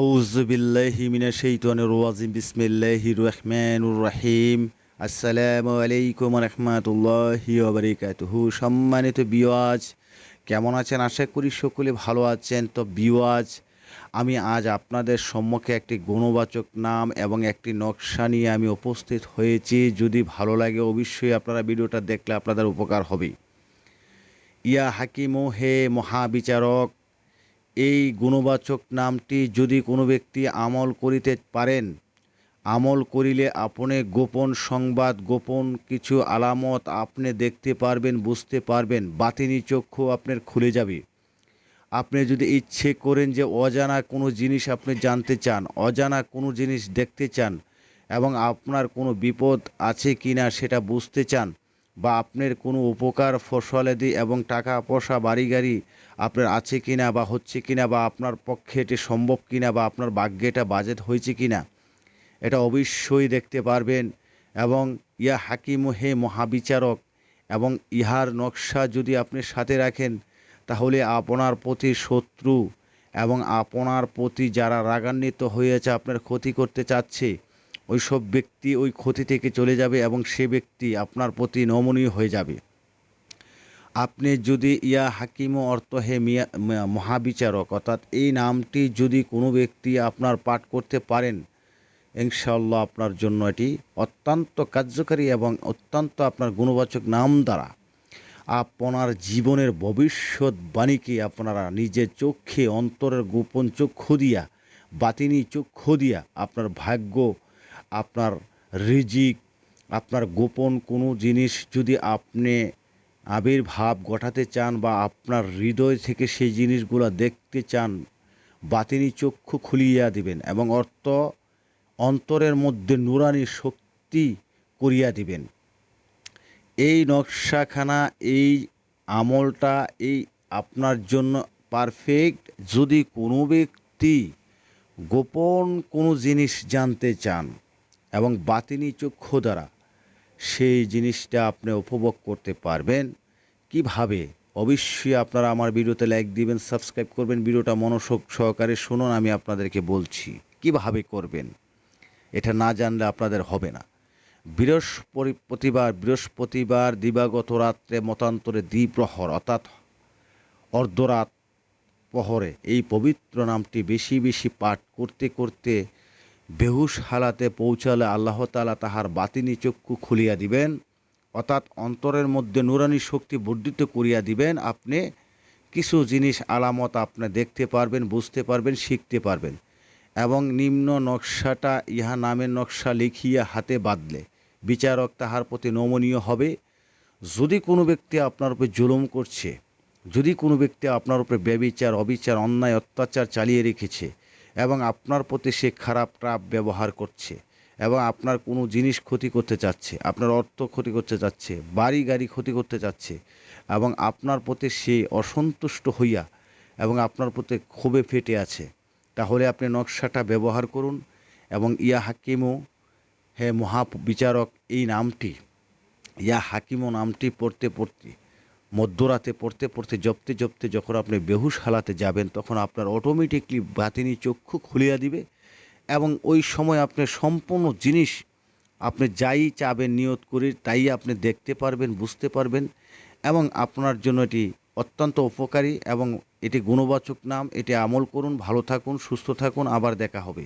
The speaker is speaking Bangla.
আউজবিল্লাহি মিনা শৈতানুর রাজিম বিসমিল্লাহির রহমানুর রহিম। আসসালামু আলাইকুম রহমতুল্লাহি ওবরাকাতুহু সম্মানিত বিওয়াজ, কেমন আছেন? আশা করি সকলে ভালো আছেন। তো বিওয়াজ, আমি আজ আপনাদের সম্মুখে একটি গুণবাচক নাম এবং একটি নকশা নিয়ে আমি উপস্থিত হয়েছি। যদি ভালো লাগে, অবশ্যই আপনারা ভিডিওটা দেখলে আপনাদের উপকার হবে। ইয়া হাকিমো, হে মহাবিচারক এই গুণবাচক নামটি যদি কোনো ব্যক্তি আমল করিতে পারেন, আমল করিলে আপনি গোপন সংবাদ, গোপন কিছু আলামত আপনি দেখতে পারবেন, বুঝতে পারবেন, বাতিনি চক্ষু আপনার খুলে যাবে। আপনি যদি ইচ্ছে করেন যে অজানা কোনো জিনিস আপনি জানতে চান, অজানা কোনো জিনিস দেখতে চান এবং আপনার কোনো বিপদ আছে কি না সেটা বুঝতে চান বা আপনার কোনো উপকার ফসলাদি এবং টাকা পয়সা বাড়ি গাড়ি আপনার আছে কি না বা হচ্ছে কি না বা আপনার পক্ষে এটি সম্ভব কি না বা আপনার ভাগ্যে এটা বাজেট হয়েছে কি না এটা অবশ্যই দেখতে পারবেন। এবং ইয়া হাকিম, হে মহাবিচারক, এবং ইহার নকশা যদি আপনি সাথে রাখেন, তাহলে আপনার প্রতি শত্রু এবং আপনার প্রতি যারা রাগান্বিত হয়েছে, আপনার ক্ষতি করতে চাচ্ছে ওই সব ব্যক্তি ওই ক্ষতি থেকে চলে যাবে এবং সে ব্যক্তি আপনার প্রতি নমনীয় হয়ে যাবে। আপনি যদি ইয়া হাকিম অর্থ হে মিয়া মহাবিচারক, অর্থাৎ এই নামটি যদি কোনো ব্যক্তি আপনার পাঠ করতে পারেন, ইনশাআল্লাহ আপনার জন্য এটি অত্যন্ত কার্যকারী এবং অত্যন্ত আপনার গুণবাচক নাম দ্বারা আপনার জীবনের ভবিষ্যৎবাণীকে আপনারা নিজের চোখে, অন্তরের গোপন চক্ষু দিয়া, বাতিনি চক্ষু দিয়া আপনার ভাগ্য আপনার রিজিক, আপনার গোপন কোনো জিনিস যদি আপনি আবির্ভাব ঘটাতে চান বা আপনার হৃদয় থেকে সেই জিনিসগুলো দেখতে চান, বাতিনি চক্ষু খুলিয়া দিবেন এবং অর্থ অন্তরের মধ্যে নুরানি শক্তি করিয়া দিবেন। এই নকশাখানা, এই আমলটা, এই আপনার জন্য পারফেক্ট যদি কোনো ব্যক্তি গোপন কোনো জিনিস জানতে চান এবং বাতিনি চক্ষু দ্বারা সেই জিনিসটা আপনি উপভোগ করতে পারবেন। কীভাবে? অবশ্যই আপনারা আমার ভিডিওতে লাইক দিবেন সাবস্ক্রাইব করবেন। ভিডিওটা মনোযোগ সহকারে শুনুন, আমি আপনাদেরকে বলছি, কীভাবে করবেন? এটা না জানলে আপনাদের হবে না। বৃহস্পতিবার বৃহস্পতিবার দিবাগত রাত্রে মতান্তরে দ্বিপ্রহর, অর্থাৎ অর্ধরাত প্রহরে এই পবিত্র নামটি বেশি বেশি পাঠ করতে করতে বেহুশ হালাতে পৌঁছালে আল্লাহ তালা তাহার বাতিনি চক্ষু খুলিয়া দিবেন, অর্থাৎ অন্তরের মধ্যে নুরানি শক্তি বর্ধিত করিয়া দিবেন। আপনি কিছু জিনিস আলামত আপনি দেখতে পারবেন, বুঝতে পারবেন, শিখতে পারবেন এবং নিম্ন নকশাটা ইহা নামের নকশা লিখিয়া হাতে বাঁধলে বিচারক তাহার প্রতি নমনীয় হবে। যদি কোনো ব্যক্তি আপনার উপরে জুলুম করছে, যদি কোনো ব্যক্তি আপনার উপরে ব্যবিচার, অবিচার, অন্যায়, অত্যাচার চালিয়ে রেখেছে এবং আপনার প্রতি সে খারাপ ট্রাপ ব্যবহার করছে এবং আপনার কোনো জিনিস ক্ষতি করতে চাচ্ছে, আপনার অর্থ ক্ষতি করতে চাচ্ছে, বাড়ি গাড়ি ক্ষতি করতে চাচ্ছে এবং আপনার প্রতি সে অসন্তুষ্ট হইয়া এবং আপনার প্রতি ক্ষোভে ফেটে আছে, তাহলে আপনি নকশাটা ব্যবহার করুন এবং ইয়া হাকিমও হে মহাবিচারক, এই নামটি, ইয়া হাকিমও নামটি পড়তে পড়তে মধ্যরাতে পড়তে পড়তে জপতে জপতে যখন আপনি বেহুশ হালাতে যাবেন, তখন আপনার অটোমেটিকলি বাতিনি চক্ষু খুলিয়া দিবে এবং ওই সময় আপনি সম্পূর্ণ জিনিস আপনি যাই চাবেন, নিয়ত করে তাই আপনি দেখতে পারবেন, বুঝতে পারবেন এবং আপনার জন্য এটি অত্যন্ত উপকারী এবং এটি গুণবাচক নাম। এটি আমল করুন, ভালো থাকুন, সুস্থ থাকুন। আবার দেখা হবে।